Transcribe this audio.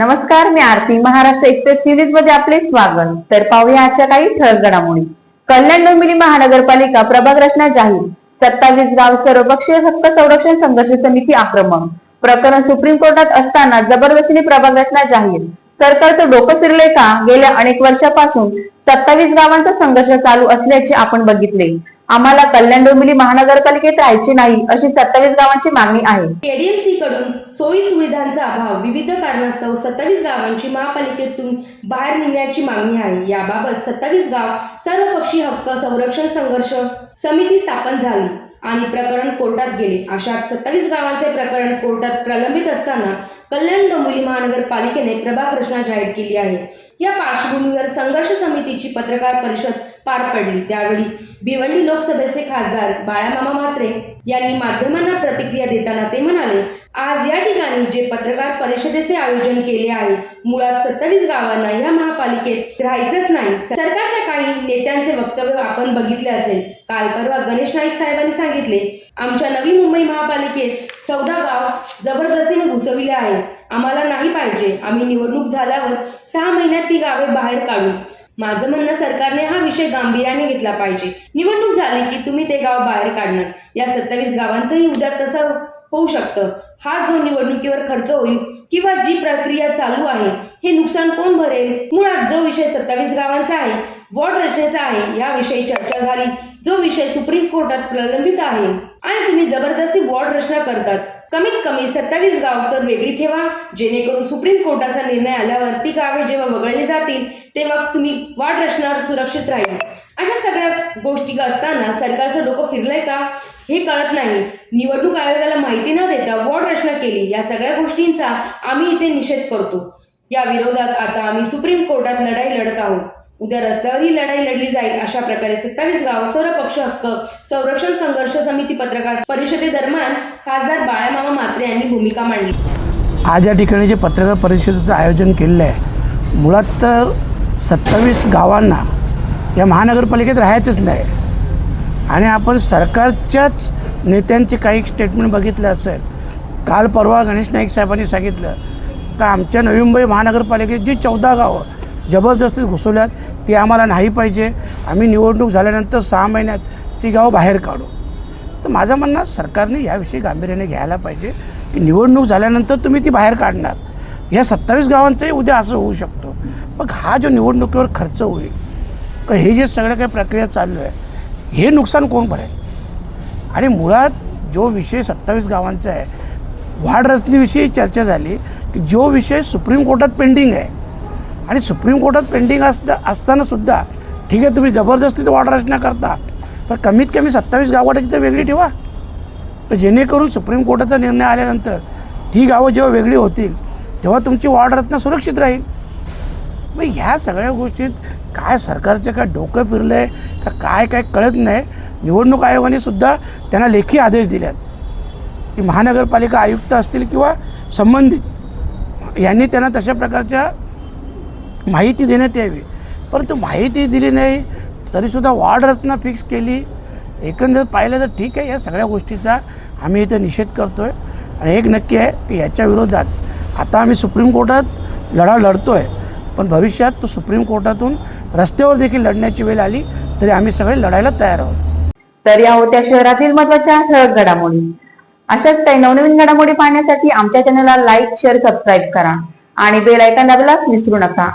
नमस्कार मी आरती. महाराष्ट्र एक्सप्रेस सिरीजमध्ये आपले स्वागत. तर पाहूया आजच्या काही ठळक घडामोडी. कल्याण डोंबिवली महानगरपालिका प्रभाग रचना जाहीर. सत्तावीस गाव सर्वपक्षीय हक्क संरक्षण संघर्ष समिती आक्रमक. प्रकरण सुप्रीम कोर्टात असताना जबरदस्तीने प्रभाग रचना जाहीर. सरकारचं डोकं फिरले का? गेल्या अनेक वर्षापासून सत्तावीस गावांचा संघर्ष चालू असल्याचे आपण बघितले. आम्हाला कल्याण डोंबिवली महानगरपालिकेत राहायची नाही अशी सत्तावीस गावांची मागणी आहे. केडीएमसी कडून सोयी सुविधांचा अभाव विविध कारणास्तव सत्तावीस गावांची महापालिकेतून बाहेर निघण्याची मागणी आहे. याबाबत सत्तावीस गाव सर्वपक्षीय हक्क संरक्षण संघर्ष समिती स्थापन झाली आणि प्रकरण कोर्टात गेले. अशा सत्तावीस गावांचे प्रकरण कोर्टात प्रलंबित असताना कल्याण डोंबिवली महानगरपालिकेने प्रभाग रचना जाहीर केली आहे. या पार्श्वभूमीवर संघर्ष समितीची पत्रकार परिषद पार पडली. त्यावेळी भिवंडी लोकसभेचे खासदार बाळामामा म्हात्रे यांनी माध्यमांना प्रतिक्रिया देताना ते म्हणाले आज या ठिकाणी जे पत्रकार परिषदेचे आयोजन केले आहे मुळात सत्तावीस गावांना या महापालिकेत राहायचंच नाही. सरकारच्या काही नेत्यांचे वक्तव्य आपण बघितले असेल. काल परवा गणेश नाईक साहेबांनी सांगितले आमच्या नवी मुंबई महापालिकेत चौदा गाव जबरदस्तीने घुसविले आहे आम्हाला नाही पाहिजे. आम्ही निवडणूक झाल्यावर सहा महिन्यात ती गावे बाहेर काढू. माझं म्हणणं सरकारने हा विषय गांभीर्याने घेतला पाहिजे. निवडणूक झाली की तुम्ही ते गाव बाहेर काढणार. या सत्तावीस गावांचंही उद्या तसं होऊ शकतं. हा जो निवडणुकीवर खर्च होईल किंवा जी प्रक्रिया चालू आहे हे नुकसान कोण भरेल? मुळात जो विषय सत्तावीस गावांचा आहे वॉर्ड रचनेचा आहे याविषयी चर्चा झाली. जो विषय सुप्रीम कोर्टात प्रलंबित आहे आणि तुम्ही जबरदस्ती वॉर्ड रचना करतात. कमीत कमी सत्तावीस गाव तर वेगळी ठेवा. जेणेकरून सुप्रीम कोर्टाचा निर्णय आल्यावर ती गावे जेव्हा वगळली जातील तेव्हा तुम्ही वॉर्ड रचणार सुरक्षित राहील. अशा सगळ्या गोष्टी असताना सरकारचं डोकं फिरलंय का? हे कळत नाही. निवडणूक आयोगाला माहिती न देता वॉर्ड रचना केली. या सगळ्या गोष्टींचा आम्ही इथे निषेध करतो. या विरोधात आता आम्ही सुप्रीम कोर्टात लढाई लढत आहोत. उद्या रस्त्यावर ही लढाई लढली जाईल अशा प्रकारे सत्तावीस गाव सर्वपक्ष हक्क संरक्षण संघर्ष समिती पत्रकार परिषदेदरम्यान खासदार बाळामामा म्हात्रे यांनी भूमिका मांडली. आज या ठिकाणी जे पत्रकार परिषदेचं आयोजन केलेलं आहे मुळात तर सत्तावीस गावांना या महानगरपालिकेत राहायचंच नाही. आणि आपण सरकारच्याच नेत्यांचे काही स्टेटमेंट बघितलं असेल काल परवा गणेश नाईक साहेबांनी सांगितलं का आमच्या नवी मुंबई महानगरपालिकेत जी चौदा गावं जबरदस्तीत घुसवल्यात ती आम्हाला नाही पाहिजे. आम्ही निवडणूक झाल्यानंतर सहा महिन्यात ती गावं बाहेर काढू. तर माझं म्हणणं सरकारने याविषयी गांभीर्याने घ्यायला पाहिजे की निवडणूक झाल्यानंतर तुम्ही ती बाहेर काढणार. या सत्तावीस गावांचंही उद्या असं होऊ शकतो. मग हा जो निवडणुकीवर खर्च होईल का हे जे सगळं काही प्रक्रिया चालू आहे हे नुकसान कोण भरेल? आणि मुळात जो विषय सत्तावीस गावांचा आहे वाढ रचनेविषयी चर्चा झाली की जो विषय सुप्रीम कोर्टात पेंडिंग आहे आणि सुप्रीम कोर्टात पेंडिंग असता असतानासुद्धा ठीक आहे तुम्ही जबरदस्तीत वाढ रचना करता पण कमीत कमी सत्तावीस गावाची तर वेगळी ठेवा. तर जेणेकरून सुप्रीम कोर्टाचा निर्णय आल्यानंतर ती गावं जेव्हा वेगळी होतील तेव्हा तुमची वाढ रचना सुरक्षित राहील. मग ह्या सगळ्या गोष्टीत काय सरकारचं काय डोकं फिरलं आहे का काय काय कळत नाही निवडणूक आयोगाने सुद्धा त्यांना लेखी आदेश दिल्यात की महानगरपालिका आयुक्त असतील किंवा संबंधित यांनी त्यांना तशा प्रकारच्या माहिती देण्यात यावी. परंतु माहिती दिली नाही तरीसुद्धा वाढ रचना फिक्स केली. एकंदर पाहिलं तर ठीक आहे या सगळ्या गोष्टीचा आम्ही इथं निषेध करतो आहे आणि एक नक्की आहे की याच्या विरोधात आता आम्ही सुप्रीम कोर्टात लढा लढतो आहे पण भविष्यात तो सुप्रीम कोर्टातून रस्त्यावर देखील लढण्याची वेळ आली तरी आम्ही सगळे लढायला तयार आहोत. तर या होत्या शहरातील महत्त्वाच्या ठळक घडामोडी. अशाच काही नवनवीन घडामोडी पाहण्यासाठी आमच्या चॅनलला लाईक शेअर सबस्क्राईब करा. आणि बेल आयकॉन दाबायला विसरू नका.